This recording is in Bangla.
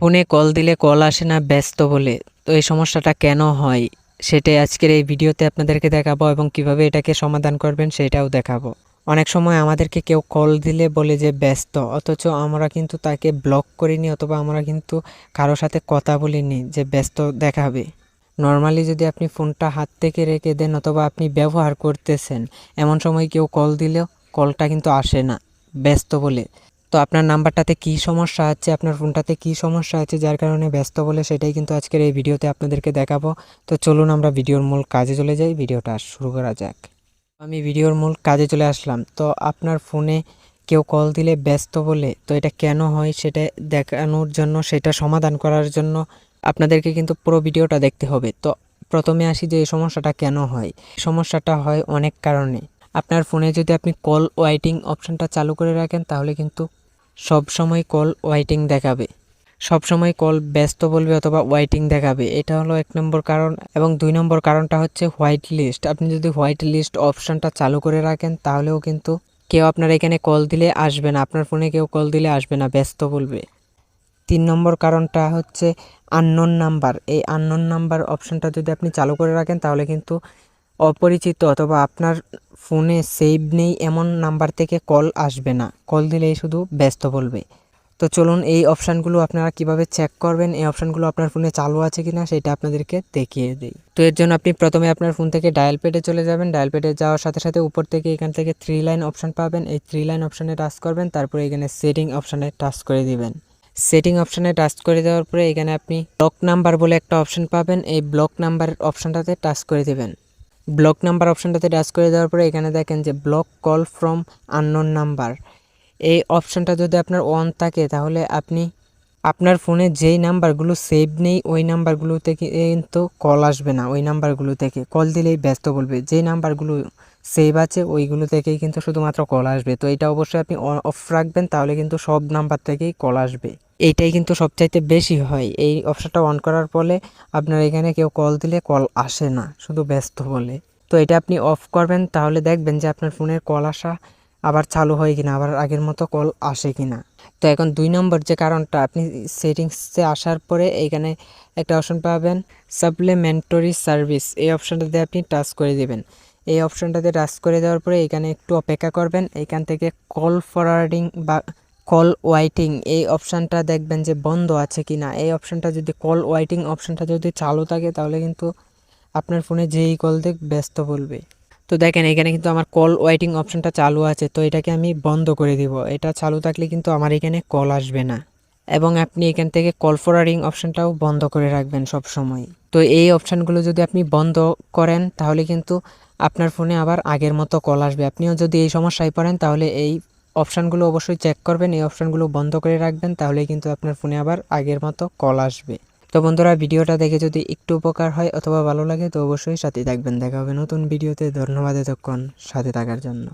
ফোনে কল দিলে কল আসে না, ব্যস্ত বলে। তো এই সমস্যাটা কেন হয় সেটাই আজকের এই ভিডিওতে আপনাদেরকে দেখাবো এবং কীভাবে এটাকে সমাধান করবেন সেটাও দেখাবো। অনেক সময় আমাদেরকে কেউ কল দিলে বলে যে ব্যস্ত, অথচ আমরা কিন্তু তাকে ব্লক করিনি অথবা আমরা কিন্তু কারও সাথে কথা বলিনি যে ব্যস্ত দেখাবে। নর্মালি যদি আপনি ফোনটা হাত থেকে রেখে দেন অথবা আপনি ব্যবহার করতেছেন, এমন সময় কেউ কল দিলেও কলটা কিন্তু আসে না, ব্যস্ত বলে। তো আপনার নাম্বারটাতে কী সমস্যা আছে, আপনার ফোনটাতে কী সমস্যা আছে, যার কারণে ব্যস্ত বলে সেটাই কিন্তু আজকের এই ভিডিওতে আপনাদেরকে দেখাবো। তো চলুন আমরা ভিডিওর মূল কাজে চলে যাই, ভিডিওটা শুরু করা যাক। আমি ভিডিওর মূল কাজে চলে আসলাম। তো আপনার ফোনে কেউ কল দিলে ব্যস্ত বলে, তো এটা কেন হয় সেটা দেখানোর জন্য, সেটা সমাধান করার জন্য আপনাদেরকে কিন্তু পুরো ভিডিওটা দেখতে হবে। তো প্রথমে আসি যে এই সমস্যাটা কেন হয়। সমস্যাটা হয় অনেক কারণে। আপনার ফোনে যদি আপনি কল ওয়াইটিং অপশানটা চালু করে রাখেন, তাহলে কিন্তু সব সময় কল ওয়াইটিং দেখাবে। সব সময় কল ব্যস্ত বলবে অথবা ওয়াইটিং দেখাবে। এটা হলো এক নম্বর কারণ। এবং দুই নম্বর কারণটা হচ্ছে হোয়াইট লিস্ট। আপনি যদি হোয়াইট লিস্ট অপশানটা চালু করে রাখেন, তাহলেও কিন্তু কেউ আপনার এখানে কল দিলে আসবে না। আপনার ফোনে কেউ কল দিলে আসবে না, ব্যস্ত বলবে। তিন নম্বর কারণটা হচ্ছে আননোন নাম্বার এই আননোন নাম্বার অপশানটা যদি আপনি চালু করে রাখেন, তাহলে কিন্তু অপরিচিত অথবা আপনার ফোনে সেভ নেই এমন নাম্বার থেকে কল আসবে না। কল দিলেই শুধু ব্যস্ত বলবে। তো চলুন এই অপশানগুলো আপনারা কীভাবে চেক করবেন? এই অপশানগুলো আপনার ফোনে চালু আছে কি না সেটা আপনাদেরকে দেখিয়ে দিই। তো এর জন্য আপনি প্রথমে আপনার ফোন থেকে ডায়াল পেডে চলে যাবেন। ডায়াল পেডে যাওয়ার সাথে সাথে উপর থেকে এখান থেকে থ্রি লাইন অপশান পাবেন। এই থ্রি লাইন অপশানে টাচ করবেন। তারপরে এখানে সেটিং অপশানে টাচ করে দিবেন। সেটিং অপশানে টাচ করে দেওয়ার পরে এখানে আপনি ব্লক নাম্বার বলে একটা অপশান পাবেন। এই ব্লক নাম্বার অপশানটাতে টাচ করে দেবেন। ব্লক নাম্বার অপশানটাতে টাচ করে দেওয়ার পরে এখানে দেখেন যে block call from unknown number এই অপশানটা যদি আপনার অন থাকে, তাহলে আপনি আপনার ফোনে যেই নাম্বারগুলো সেভ নেই, ওই নাম্বারগুলো থেকে কিন্তু কল আসবে না। ওই নাম্বারগুলো থেকে কল দিলেই ব্যস্ত বলবে। যেই নাম্বারগুলো সেভ আছে, ওইগুলো থেকেই কিন্তু শুধুমাত্র কল আসবে। তো এটা অবশ্যই আপনি অফ রাখবেন, তাহলে কিন্তু সব নাম্বার থেকেই কল আসবে। এইটাই কিন্তু সবচাইতে বেশি হয়। এই অপশানটা অন করার ফলে আপনার এখানে কেউ কল দিলে কল আসে না, শুধু ব্যস্ত বলে। তো এটা আপনি অফ করবেন, তাহলে দেখবেন যে আপনার ফোনের কল আসা আবার চালু হয় কিনা, আবার আগের মতো কল আসে কিনা। তো এখন দুই নম্বর যে কারণটা, আপনি সেটিংসে আসার পরে এইখানে একটা অপশন পাবেন সাপ্লিমেন্টারি সার্ভিস এই অপশানটাতে আপনি টাচ করে দেবেন। এই অপশানটাতে টাচ করে দেওয়ার পরে এখানে একটু অপেক্ষা করবেন এইখান থেকে কল ফরওয়ার্ডিং বা কল ওয়াইটিং এই অপশানটা দেখবেন যে বন্ধ আছে কি না এই অপশানটা যদি কল ওয়াইটিং অপশানটা যদি চালু থাকে, তাহলে কিন্তু আপনার ফোনে যেই কল দেখ, ব্যস্ত বলবে। তো দেখেন, এখানে কিন্তু আমার কল ওয়াইটিং অপশানটা চালু আছে, তো এটাকে আমি বন্ধ করে দিব। এটা চালু থাকলে কিন্তু আমার এখানে কল আসবে না। এবং আপনি এখান থেকে কল ফরওয়ার্ডিং অপশানটাও বন্ধ করে রাখবেন সব সময় তো এই অপশানগুলো যদি আপনি বন্ধ করেন, তাহলে কিন্তু আপনার ফোনে আবার আগের মতো কল আসবে। আপনিও যদি এই সমস্যায় পড়েন, তাহলে এই অপশানগুলো অবশ্যই চেক করবেন, এই অপশানগুলো বন্ধ করে রাখবেন, তাহলেই কিন্তু আপনার ফোনে আবার আগের মতো কল আসবে। তো বন্ধুরা, ভিডিওটা দেখে যদি একটু উপকার হয় অথবা ভালো লাগে, তো অবশ্যই সাথে থাকবেন। দেখা হবে নতুন ভিডিওতে। ধন্যবাদ এতক্ষণ সাথে থাকার জন্য।